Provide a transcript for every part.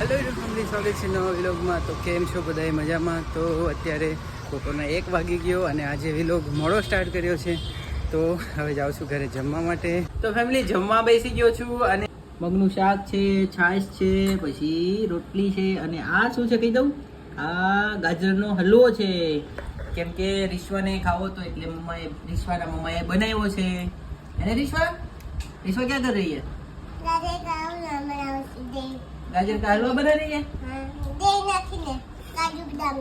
Hello family, સ્વાગત છે નવા વિલોગમાં. તો કેમ છો બધાએ મજામાં? તો અત્યારે બપોરના એક વાગી ગયો અને આજે વિલોગ મોડો સ્ટાર્ટ કર્યો છે. તો હવે જાઉં છું ઘરે જમવા માટે. તો ફેમિલી, જમવા બેસી ગયો છું અને મગનું શાક છે, છાશ છે, પછી રોટલી છે અને આ શું છે કહી દઉં? આ ગાજરનો હલવો છે. કેમ કે રીશ્વાને ખાવો તો એટલે મમ્માએ, રીશ્વાના મમ્માએ બનાવ્યો છે. અને રીશ્વા? રીશ્વા ક્યાં કરી રહી ગાજર કાવ ના બનાવશું દે गाजर का हलवा बना रही है હા દે નાખીને કાજુ બદામ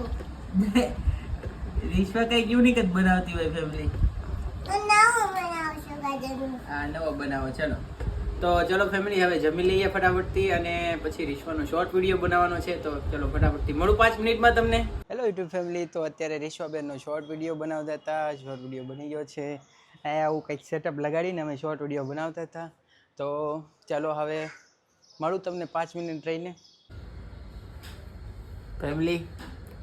રીશ્વા કઈ યુનિક જ બનાવતી હોય ફેમિલી નવું બનાવશું ગાજરનું હા નવો બનાવો ચલો તો ચલો ફેમિલી હવે જમી લઈએ ફટાફટથી અને પછી રીશ્વાનો શોર્ટ વિડીયો બનાવવાનો છે તો ચલો ફટાફટથી મળું પાંચ મિનિટમાં તમને હેલો યુટ્યુબ ફેમિલી તો અત્યારે રીશ્વાબેનનો શોર્ટ વિડીયો બનાવતા હતા શોર્ટ વિડીયો બની ગયો છે અહીંયા આવું કંઈક સેટઅપ લગાડીને અમે શોર્ટ વિડીયો બનાવતા હતા તો ચાલો હવે મળું તમને પાંચ મિનિટ રહીને. ફેમિલી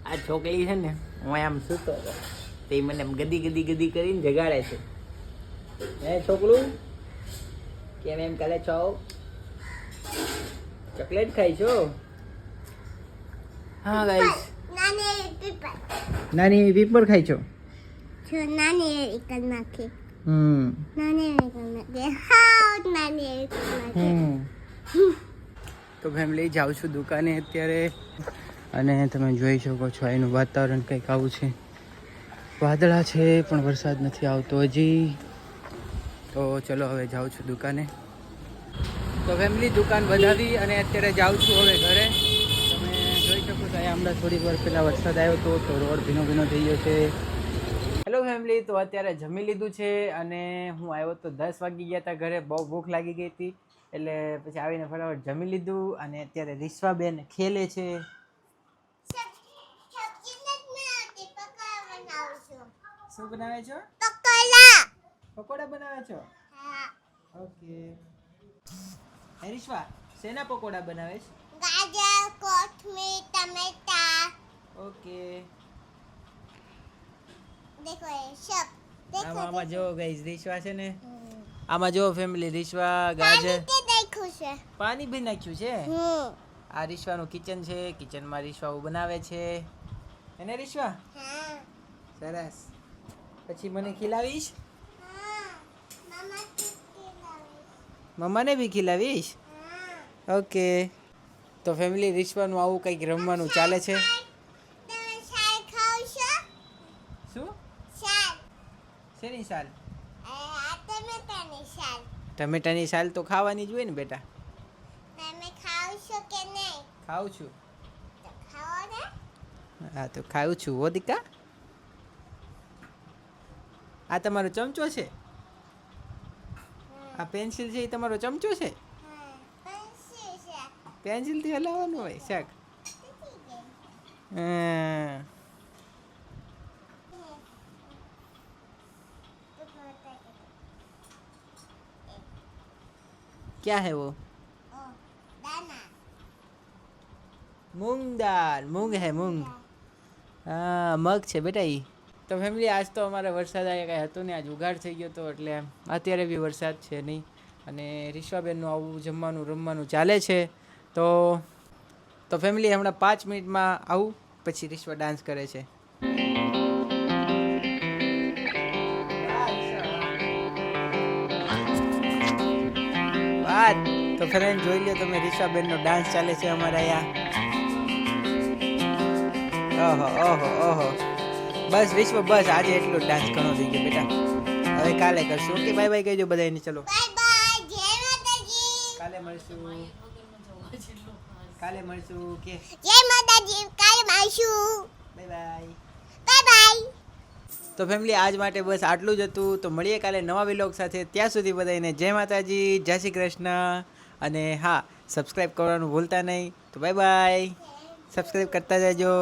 આ છોકરી છે ને હું આમ સૂતો હતો. તે મને ગદી ગદી ગદી કરીને જગાડે છે. હે છોકરું? કેમ એમ કરે છો? ચોકલેટ ખાઈ છો? હા ગાઈસ નાની નાની એવી પીપર ખાઈ છો? નાની એવી કલ નાખી. હમ. નાની એવી કલ નાખી. હા નાની એવી કલ નાખી? તો ફેમિલી જાઉં છું દુકાને અત્યારે. અને તમે જોઈ શકો છો એનું વાતાવરણ કંઈક આવું છે. વાદળા છે, પણ વરસાદ નથી આવતો હજી. તો ચલો, હવે જાઉં છું દુકાને. તો ફેમિલી દુકાન વધાવી અને અત્યારે જાઉં છું હવે ઘરે. તમે જોઈ શકો છો, અહીંયા હમણાં થોડી વાર પહેલાં વરસાદ આવ્યો હતો તો રોડ ભીનો ભીનો થઈ ગયો છે. હેલો ફેમિલી તો અત્યારે જમી લીધું છે અને હું આવ્યો તો દસ વાગી ગયા હતા ઘરે. બહુ ભૂખ લાગી ગઈ હતી. એટલે પછી આવીને ફટાફટ જમી લીધું અને અત્યારે રીશ્વાબેન ખેલે છે. શું બનાવે છો? પકોડા પકોડા બનાવે છો? ઓકે. હરીશવા રીશ્વા શેના પકોડા બનાવે છે? ગાજર કોથમીર ટમેટા. ઓકે. દેખો આમાં જો ગઈસ રીશવા છે ને? આમાં જો ફેમિલી રીશવા ગાજર. પાણી ભી છે. પાણી બી નાખ્યું છે? આ રીશ્વાનું કિચન છે કિચનમાં રીશ્વા બનાવે છે. એને રીશવા? સરસ. પછી મને ખીલાવીશ? મમ્માને બી ખીલાવીશ? ઓકે તો ફેમિલી રીશવાનું આવું કંઈક રમવાનું ચાલે છે તમે શાલ ખાવ છો શું શાલ શેની ટમેટાની શાલ ટમેટાની સાલ તો ખાવાની જ હોય ને બેટા. તમે ખાવ છો કે નહીં? છું. ને. હા તો ખાઉં છું. હો દીકા. આ તમારો ચમચો છે? આ પેન્સિલ છે એ તમારો ચમચો છે? હા પેન્સિલથી હલાવવાનું હોય શાક? તૂટી ગઈ. હમ. પકોડા કે. ક્યાં હે वो? મૂંગ દાળ મૂંગ હે મૂંગ હા મગ છે બેટા એ તો ફેમિલી આજ તો અમારે વરસાદ આવ્યા કાંઈ હતો ને આજ ઉઘાડ થઈ ગયો હતો એટલે અત્યારે બી વરસાદ છે નહીં. અને રીશ્વાબેનનું આવું જમવાનું, રમવાનું ચાલે છે. તો તો ફેમિલી હમણાં પાંચ મિનિટમાં આવું. પછી રીશ્વા ડાન્સ કરે છે. વાત? તો ફ્રેન્ડ જોઈ લો તમે રીશાબેનનો ડાન્સ ચાલે છે અમારા અહીંયા. ઓહો ઓહો ઓહો. બસ વિશ્વ બસ આજે એટલો ડાન્સ ઘણો થઈ ગયો બેટા. હવે કાલે કરશું. ઓકે બાય બાય કહેજો બધાને ચલો. કાલે મળશું. કાલે મળશું કે જય માતાજી કાલે મળશું. બાય બાય બાય બાય તો ફેમિલી આજ માટે બસ આટલું જ હતું. તો મળીએ કાલે નવા વિલોગ સાથે. ત્યાં સુધી બધાને જય માતાજી, જય શ્રી કૃષ્ણ. અને હા સબસ્ક્રાઈબ કરવાનું ભૂલતા નહીં. તો બાય બાય સબસ્ક્રાઈબ કરતા જજો.